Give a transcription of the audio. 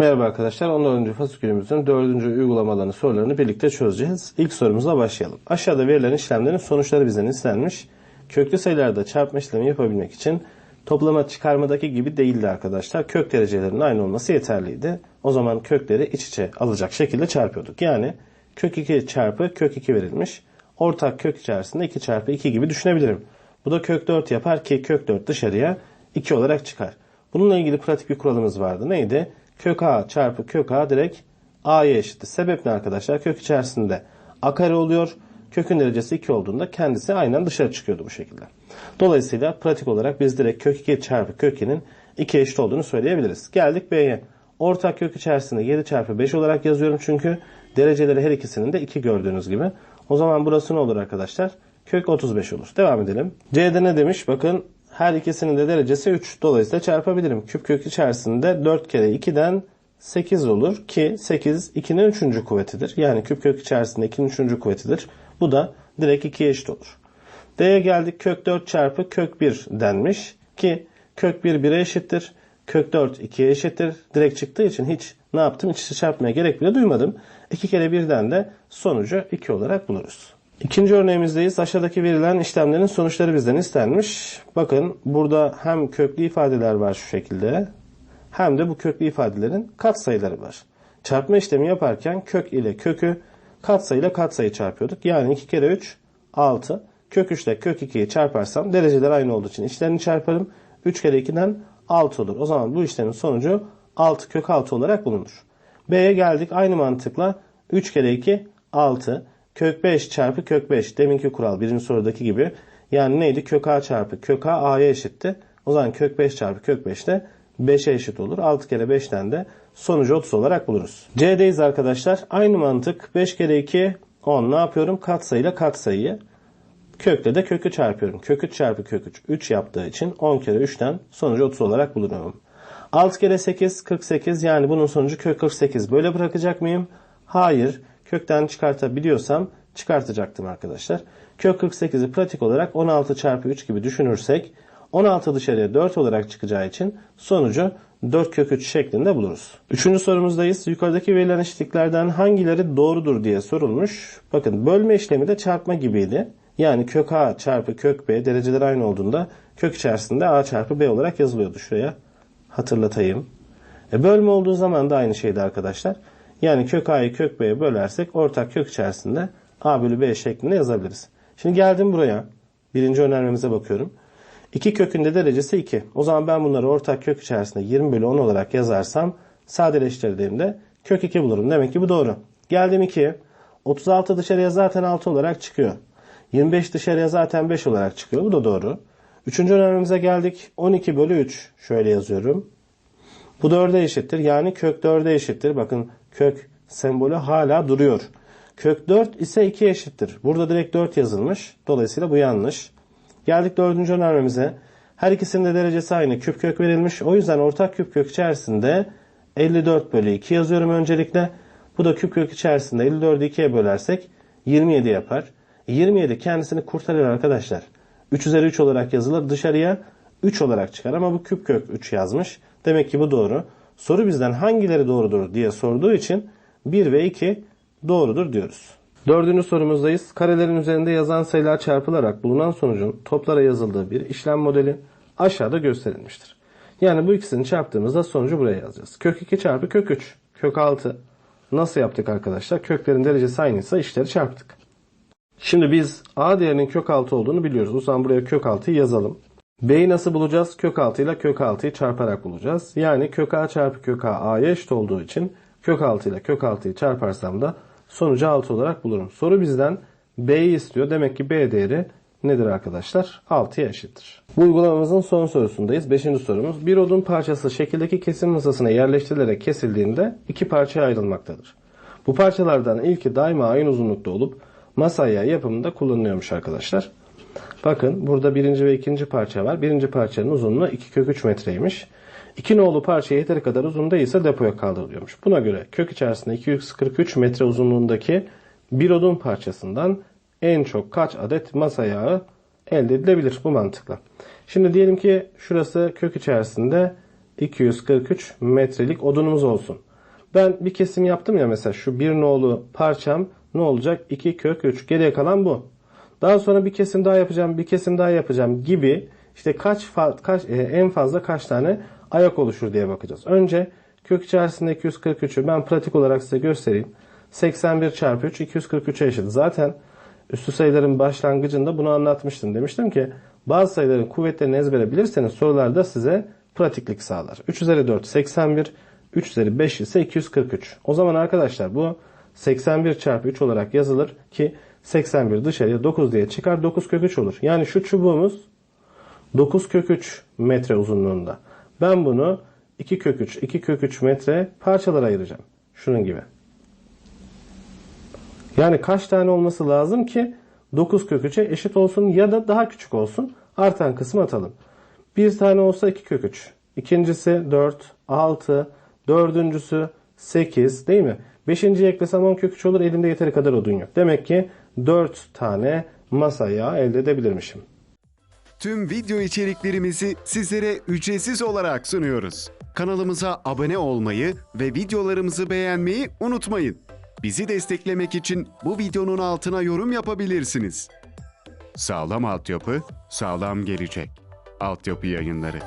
Merhaba arkadaşlar. 14. fasikülümüzün 4. uygulamalarını sorularını birlikte çözeceğiz. İlk sorumuzla başlayalım. Aşağıda verilen işlemlerin sonuçları bizden istenmiş. Köklü sayılarda çarpma işlemi yapabilmek için toplama çıkarmadaki gibi değildi arkadaşlar. Kök derecelerinin aynı olması yeterliydi. O zaman kökleri iç içe alacak şekilde çarpıyorduk. Yani kök 2 çarpı kök 2 verilmiş. Ortak kök içerisinde 2 çarpı 2 gibi düşünebilirim. Bu da kök 4 yapar ki kök 4 dışarıya 2 olarak çıkar. Bununla ilgili pratik bir kuralımız vardı. Neydi? Kök a çarpı kök a direkt a'ya eşittir. Sebep ne arkadaşlar? Kök içerisinde a kare oluyor. Kökün derecesi 2 olduğunda kendisi aynen dışarı çıkıyordu bu şekilde. Dolayısıyla pratik olarak biz direkt kök 2 çarpı kök 2'nin 2 eşit olduğunu söyleyebiliriz. Geldik b'ye. Ortak kök içerisinde 7 çarpı 5 olarak yazıyorum çünkü dereceleri her ikisinin de 2 gördüğünüz gibi. O zaman burası ne olur arkadaşlar? Kök 35 olur. Devam edelim. C'de ne demiş? Bakın her ikisinin de derecesi 3. Dolayısıyla çarpabilirim. Küp kök içerisinde 4 kere 2'den 8 olur ki 8 2'nin 3. kuvvetidir. Yani küp kök içerisinde 2'nin 3. kuvvetidir. Bu da direkt 2'ye eşit olur. D'ye geldik. Kök 4 çarpı kök 1 denmiş ki kök 1 1'e eşittir. Kök 4 2'ye eşittir. Direkt çıktığı için hiç ne yaptım? İç içe çarpmaya gerek bile duymadım. 2 kere 1'den de sonucu 2 olarak buluruz. İkinci örneğimizdeyiz. Aşağıdaki verilen işlemlerin sonuçları bizden istenmiş. Bakın burada hem köklü ifadeler var şu şekilde hem de bu köklü ifadelerin katsayıları var. Çarpma işlemi yaparken kök ile kökü katsayıyla katsayı çarpıyorduk. Yani 2 kere 3 6. Kök 3 ile kök 2'yi çarparsam dereceler aynı olduğu için içlerini çarparım. 3 kere 2'den 6 olur. O zaman bu işlemin sonucu 6 kök 6 olarak bulunur. B'ye geldik. Aynı mantıkla 3 kere 2 6. Kök 5 çarpı kök 5. Deminki kural birinci sorudaki gibi. Yani neydi? Kök A çarpı kök A A'ya eşitti. O zaman kök 5 çarpı kök 5 de 5'e eşit olur. 6 kere 5'ten de sonucu 30 olarak buluruz. C'deyiz arkadaşlar. Aynı mantık. 5 kere 2 10. Ne yapıyorum? Katsayıyla katsayıyı. Kökle de kökü çarpıyorum. Kök 3 çarpı kök 3. 3 yaptığı için 10 kere 3'ten sonucu 30 olarak bulurum. 6 kere 8 48 yani bunun sonucu kök 48. Böyle bırakacak mıyım? Hayır. Kökten çıkartabiliyorsam çıkartacaktım arkadaşlar. Kök 48'i pratik olarak 16 çarpı 3 gibi düşünürsek 16 dışarıya 4 olarak çıkacağı için sonucu 4 kök 3 şeklinde buluruz. Üçüncü sorumuzdayız. Yukarıdaki verilen eşitliklerden hangileri doğrudur diye sorulmuş. Bakın bölme işlemi de çarpma gibiydi. Yani kök a çarpı kök b dereceler aynı olduğunda kök içerisinde a çarpı b olarak yazılıyordu. Şuraya hatırlatayım. E bölme olduğu zaman da aynı şeydi arkadaşlar. Yani kök a'yı kök b'ye bölersek ortak kök içerisinde a bölü b şeklinde yazabiliriz. Şimdi geldim buraya. Birinci önermemize bakıyorum. 2 kökünde derecesi 2. O zaman ben bunları ortak kök içerisinde 20 bölü 10 olarak yazarsam sadeleştirdiğimde kök 2 bulurum. Demek ki bu doğru. Geldim 2'ye. 36 dışarıya zaten 6 olarak çıkıyor. 25 dışarıya zaten 5 olarak çıkıyor. Bu da doğru. Üçüncü önermemize geldik. 12 bölü 3. Şöyle yazıyorum. Bu 4'e eşittir. Yani kök 4'e eşittir. Bakın kök sembolü hala duruyor. Kök 4 ise 2 eşittir. Burada direkt 4 yazılmış. Dolayısıyla bu yanlış. Geldik dördüncü önermemize. Her ikisinin de derecesi aynı. Küp kök verilmiş. O yüzden ortak küp kök içerisinde 54 bölü 2 yazıyorum öncelikle. Bu da küp kök içerisinde 54'ü 2'ye bölersek 27 yapar. 27 kendisini kurtarır arkadaşlar. 3 üzeri 3 olarak yazılır. Dışarıya 3 olarak çıkar ama bu küp kök 3 yazmış. Demek ki bu doğru. Soru bizden hangileri doğrudur diye sorduğu için 1 ve 2 doğrudur diyoruz. Dördüncü sorumuzdayız. Karelerin üzerinde yazan sayılar çarpılarak bulunan sonucun toplara yazıldığı bir işlem modeli aşağıda gösterilmiştir. Yani bu ikisini çarptığımızda sonucu buraya yazacağız. Kök 2 çarpı kök 3. Kök 6. Nasıl yaptık arkadaşlar? Köklerin derecesi aynıysa işleri çarptık. Şimdi biz a değerinin kök 6 olduğunu biliyoruz. O zaman buraya kök 6'yı yazalım. B'yi nasıl bulacağız? Kök 6 ile kök 6'yı çarparak bulacağız. Yani kök a çarpı kök a a'ya eşit olduğu için kök 6 ile kök 6'yı çarparsam da sonucu 6 olarak bulurum. Soru bizden B'yi istiyor. Demek ki B değeri nedir arkadaşlar? 6'ya eşittir. Bu uygulamamızın son sorusundayız. Beşinci sorumuz. Bir odun parçası şekildeki kesim masasına yerleştirilerek kesildiğinde iki parçaya ayrılmaktadır. Bu parçalardan ilki daima aynı uzunlukta olup masaya yapımında kullanılıyormuş arkadaşlar. Bakın burada birinci ve ikinci parça var. Birinci parçanın uzunluğu 2 kök 3 metreymiş. İki nolu parça yeteri kadar uzun değilse depoya kaldırılıyormuş. Buna göre kök içerisinde 243 metre uzunluğundaki bir odun parçasından en çok kaç adet masa yağı elde edilebilir bu mantıkla. Şimdi diyelim ki şurası kök içerisinde 243 metrelik odunumuz olsun. Ben bir kesim yaptım ya mesela şu bir nolu parçam ne olacak? 2 kök 3. Geriye kalan bu. Daha sonra bir kesim daha yapacağım, bir kesim daha yapacağım gibi işte kaç, kaç e, en fazla kaç tane ayak oluşur diye bakacağız. Önce kök içerisinde 243'ü ben pratik olarak size göstereyim. 81 çarpı 3 243'e eşit. Zaten üstü sayıların başlangıcında bunu anlatmıştım. Demiştim ki bazı sayıların kuvvetlerini ezbere bilirseniz sorularda size pratiklik sağlar. 3 üzeri 4 81, 3 üzeri 5 ise 243. O zaman arkadaşlar bu 81 çarpı 3 olarak yazılır ki 81 dışarıya 9 diye çıkar 9 kök 3 olur. Yani şu çubuğumuz 9 kök 3 metre uzunluğunda. Ben bunu 2 kök 3, 2 kök 3 metre parçalara ayıracağım. Şunun gibi. Yani kaç tane olması lazım ki 9 kök 3'e eşit olsun ya da daha küçük olsun. Artan kısmı atalım. Bir tane olsa 2 kök 3. İkincisi 4, 6, dördüncüsü 8 değil mi? Beşinciyi eklesem 10 kök 3 olur. Elimde yeteri kadar odun yok. Demek ki 4 tane masaya elde edebilirmişim. Tüm video içeriklerimizi sizlere ücretsiz olarak sunuyoruz. Kanalımıza abone olmayı ve videolarımızı beğenmeyi unutmayın. Bizi desteklemek için bu videonun altına yorum yapabilirsiniz. Sağlam altyapı, sağlam gelecek. Altyapı yayınları.